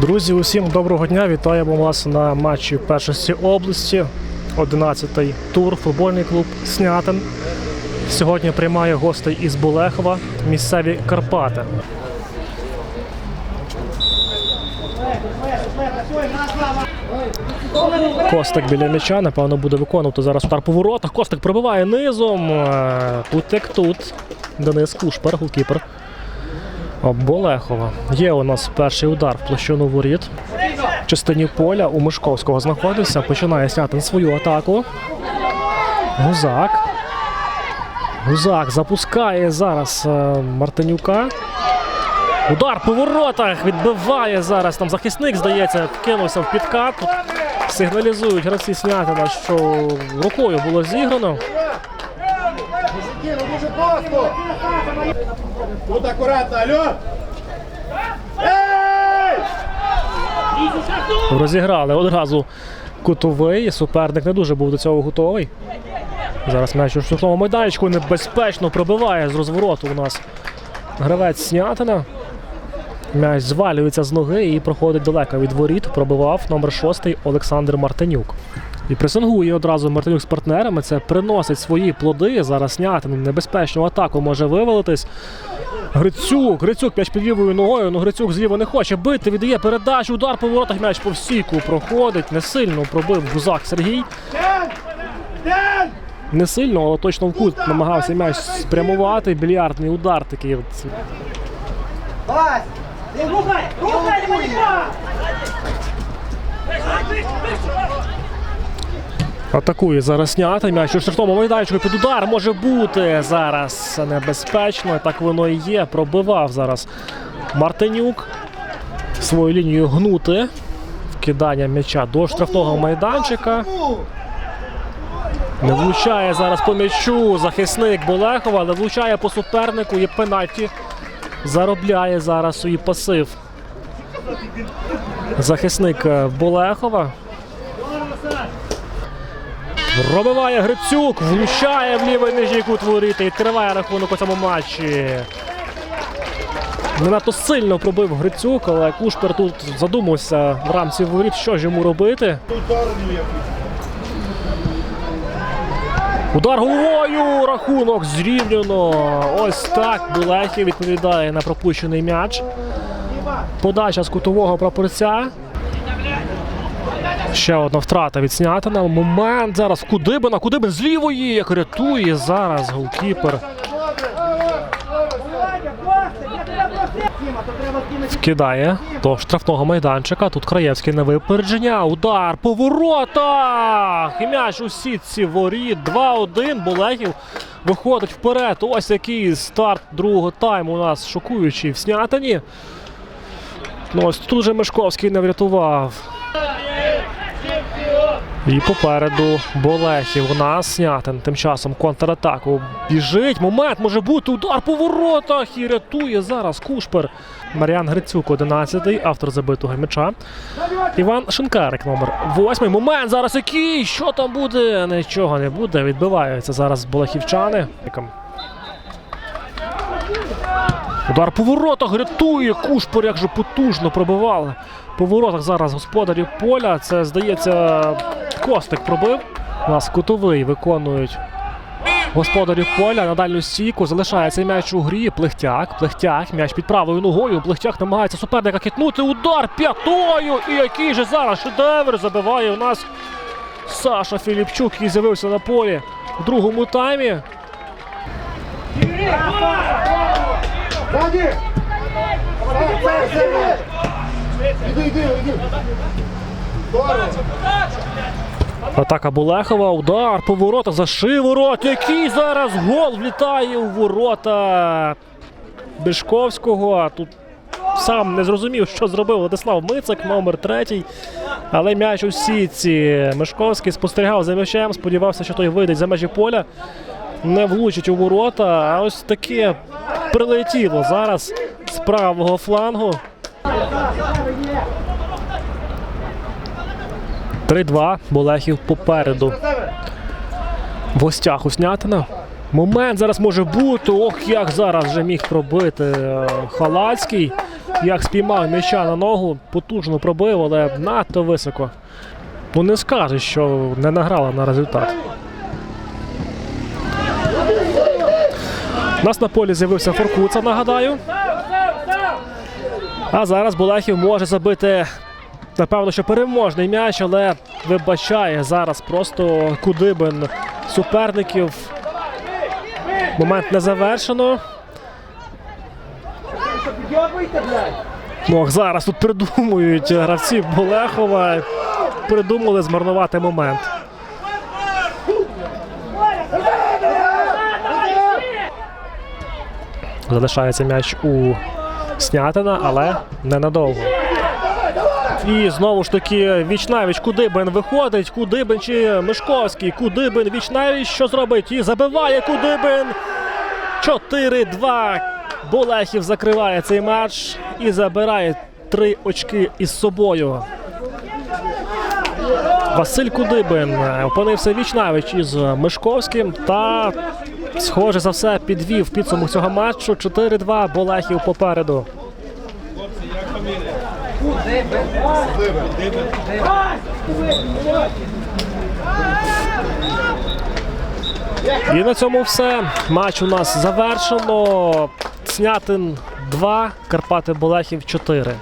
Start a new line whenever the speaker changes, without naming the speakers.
Друзі, усім доброго дня! Вітаємо вас на матчі першості області. 11-й тур, футбольний клуб Снятин. Сьогодні приймає гостей із Болехова, місцеві Карпати. Костик біля м'яча, напевно, буде виконувати зараз удар по воротах. Костик пробиває низом. Е, Тут як тут. Денис Кушпер, голкіпер. Болехова. Є у нас перший удар в площину воріт. В частині поля у Мишковського знаходився. Починає сняти свою атаку. Гузак. Гузак запускає зараз е, Мартинюка. Удар по воротах відбиває зараз. Там захисник, здається, вкинувся в підкат. Сигналізують гравці Снятина, що рукою було зіграно.
Просто! Тут акуратно, алло!
Розіграли одразу кутовий. Суперник не дуже був до цього готовий. Зараз м'яч у штрафному майданчику небезпечно пробиває з розвороту у нас гравець Снятина. М'яч звалюється з ноги і проходить далеко від воріт. Пробивав номер 6 Олександр Мартинюк. І пресингує одразу Мартинюк з партнерами. Це приносить свої плоди. Зараз Снятин небезпечну атаку може вивалитись. Грицюк, Грицюк м'яч під лівою ногою, ну Грицюк зліва не хоче бити, віддає передачу, удар по воротах, м'яч по всіку проходить. Не сильно пробив гузак Сергій. Не сильно, але точно в кут намагався м'яч спрямувати. Більярдний удар такий.
Рухай! Рухай,
Атакує зараз снята. М'яч у штрафному майданчику під удар може бути зараз небезпечно. Так воно і є. Пробивав зараз Мартинюк. Свою лінію гнути. Вкидання м'яча до штрафного майданчика. Не влучає зараз по м'ячу захисник Болехова, але влучає по супернику. Є пенальті. Заробляє зараз свій пасив. Захисник Болехова. Пробиває Грицюк, влучає в лівий нижній кут воріт і відкриває рахунок у цьому матчі. Не надто сильно пробив Грицюк, але Кушпер тут задумався в рамці воріт, що ж йому робити. Удар головою! Рахунок зрівняно. Ось так Булехів відповідає на пропущений м'яч. Подача з кутового прапорця. Ще одна втрата від Снятина. Момент зараз Кудибина. Кудибин з лівої, як рятує зараз голкіпер. Кидає до штрафного майданчика. Тут Краєвський на випередження. Удар по воротах! І м'яч у сітці воріт. 2-1. Болехів виходить вперед. Ось який старт другого тайму у нас шокуючий в Снятині. Ну ось тут же Мешковський не врятував. І попереду Болехів у нас Снятин. Тим часом контратаку біжить. Момент може бути удар по воротах і рятує зараз Кушпер. Маріан Грицюк, 11-й, автор забитого м'яча. Іван Шинкарик, номер 8 Момент зараз який? Що там буде? Нічого не буде. Відбиваються зараз болехівчани. Удар по воротах рятує. Кушпор як же потужно пробивали. По воротах зараз господарів поля. Це, здається, Костик пробив. У нас кутовий виконують господарів поля на дальню стійку. Залишається м'яч у грі. Плехтяк. Плехтяк. М'яч під правою ногою. Плехтяк намагається суперника китнути. Удар п'ятою. І який же зараз шедевр забиває у нас Саша Філіпчук, який з'явився на полі в другому таймі.
Іди, іди, іди!
Атака Булехова, удар по воротах за шиворот. Який зараз гол влітає у ворота Бишковського. А Тут сам не зрозумів, що зробив Владислав Мицик, номер третій. Але м'яч у сітці. Мишковський спостерігав за м'ячем, сподівався, що той вийде за межі поля. Не влучить у ворота. А ось таке прилетіло зараз з правого флангу. 3-2. Болехів попереду. В гостях у. Момент зараз може бути. Ох, як зараз вже міг пробити е, Халацький. Як спіймав м'яча на ногу, потужно пробив, але надто високо. Ну не скажеш, що не награла на результат. У нас на полі з'явився Форкуца, нагадаю. А зараз Булахів може забити, напевно, що переможний м'яч, але вибачає зараз просто Кудибин суперників. Момент не завершено.
Блядь.
Ну, зараз тут придумують гравці Болехова. Придумали змарнувати момент. Залишається м'яч у Снятина, але ненадовго. І знову ж таки Вічнавіч Кудибин виходить. Кудибин чи Мишковський. Кудибин Вічнавіч що зробить? І забиває Кудибин. 4-2. Болехів закриває цей матч і забирає три очки із собою. Василь Кудибин е, опинився вічнавіч із Мишковським та, схоже за все, підвів підсумок цього матчу. 4-2 Болехів попереду. І на цьому все. Матч у нас завершено. Снятин 2, Карпати Болехів 4.